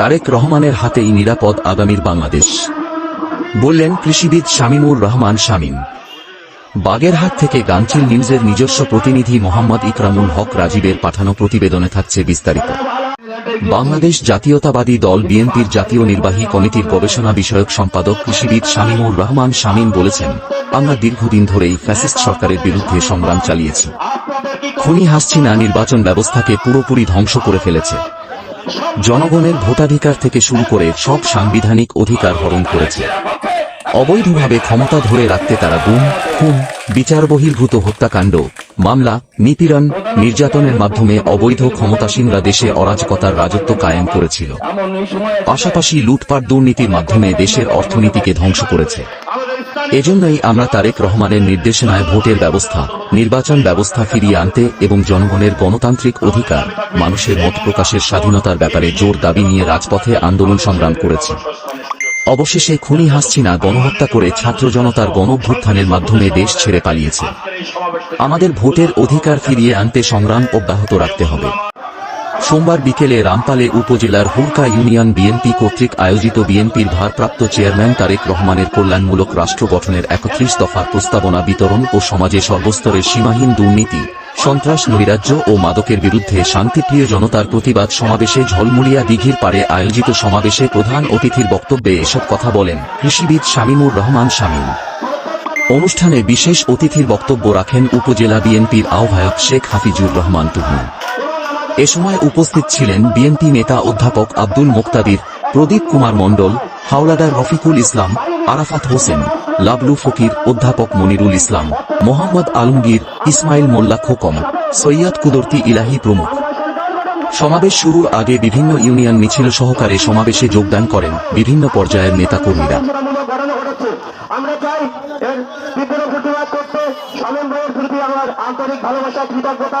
তারেক রহমানের হাতেই নিরাপদ আগামীর বাংলাদেশ। বললেন, কৃষিবিদ শামীমুর রহমান শামীম। বাগেরহাট থেকে গাংচিল নিউজের নিজস্ব প্রতিনিধি মোহাম্মদ ইকরামুল হক রাজীবের পাঠানো প্রতিবেদনে থাকছে বিস্তারিত। বাংলাদেশ জাতীয়তাবাদী দল বিএনপির জাতীয় নির্বাহী কমিটির গবেষণা বিষয়ক সম্পাদক কৃষিবিদ শামীমুর রহমান শামীম বলেছেন, আমরা দীর্ঘদিন ধরেই ফ্যাসিস্ট সরকারের বিরুদ্ধে সংগ্রাম চালিয়েছি। খুনি হাসিনা নির্বাচন ব্যবস্থাকে পুরোপুরি ধ্বংস করে ফেলেছে। জনগণের ভোটাধিকার থেকে শুরু করে সব সাংবিধানিক অধিকার হরণ করেছে। অবৈধভাবে ক্ষমতা ধরে রাখতে তারা গুম, খুন, বিচার বহির্ভূত হত্যাকাণ্ড, মামলা, নিপীড়ন, নির্যাতনের মাধ্যমে অবৈধ ক্ষমতাসীনরা দেশে অরাজকতার রাজত্ব কায়েম করেছিল। পাশাপাশি লুটপাট দুর্নীতির মাধ্যমে দেশের অর্থনীতিকে ধ্বংস করেছে। এজন্যই আমরা তারেক রহমানের নির্দেশনায় ভোটের ব্যবস্থা, নির্বাচন ব্যবস্থা ফিরিয়ে আনতে এবং জনগণের গণতান্ত্রিক অধিকার, মানুষের মত প্রকাশের স্বাধীনতার ব্যাপারে জোর দাবি নিয়ে রাজপথে আন্দোলন সংগ্রাম করেছি। অবশেষে খুনি হাসিনা গণহত্যা করে ছাত্র জনতার গণভ্যুত্থানের মাধ্যমে দেশ ছেড়ে পালিয়েছে। আমাদের ভোটের অধিকার ফিরিয়ে আনতে সংগ্রাম অব্যাহত রাখতে হবে। সোমবার বিকেলে রামপালে উপজেলার হুড়কা ইউনিয়ন বিএনপি কর্তৃক আয়োজিত বিএনপির ভারপ্রাপ্ত চেয়ারম্যান তারেক রহমানের কল্যাণমূলক রাষ্ট্র গঠনের একত্রিশ দফার প্রস্তাবনা বিতরণ ও সমাজে সর্বস্তরের সীমাহীন দুর্নীতি, সন্ত্রাস, নৈরাজ্য ও মাদকের বিরুদ্ধে শান্তিপ্রিয় জনতার প্রতিবাদ সমাবেশে ঝলমুড়িয়া দিঘির পারে আয়োজিত সমাবেশে প্রধান অতিথির বক্তব্যে এসব কথা বলেন কৃষিবিদ শামীমুর রহমান শামীম। অনুষ্ঠানে বিশেষ অতিথির বক্তব্য রাখেন উপজেলা বিএনপির আহ্বায়ক শেখ হাফিজুর রহমান তুহিন। এ সময় উপস্থিত ছিলেন বিএনপি নেতা অধ্যাপক আব্দুল মোক্তাদির, প্রদীপ কুমার মণ্ডল, হাওলাদার রফিকুল ইসলাম, আরাফাত হোসেন, লাবলু ফকির, অধ্যাপক মনিরুল ইসলাম, মোহাম্মদ আলমগীর, ইসমাইল মোল্লা খোকম সৈয়দ কুদরতি ইলাহি প্রমুখ। সমাবেশ শুরুর আগে বিভিন্ন ইউনিয়ন মিছিল সহকারে সমাবেশে যোগদান করেন বিভিন্ন পর্যায়ের নেতাকর্মীরা। আমরা চাই এর প্রতিবাদ করতে সামন ভাইয়ের প্রতি আমার আন্তরিক ভালোবাসা, কৃতজ্ঞতা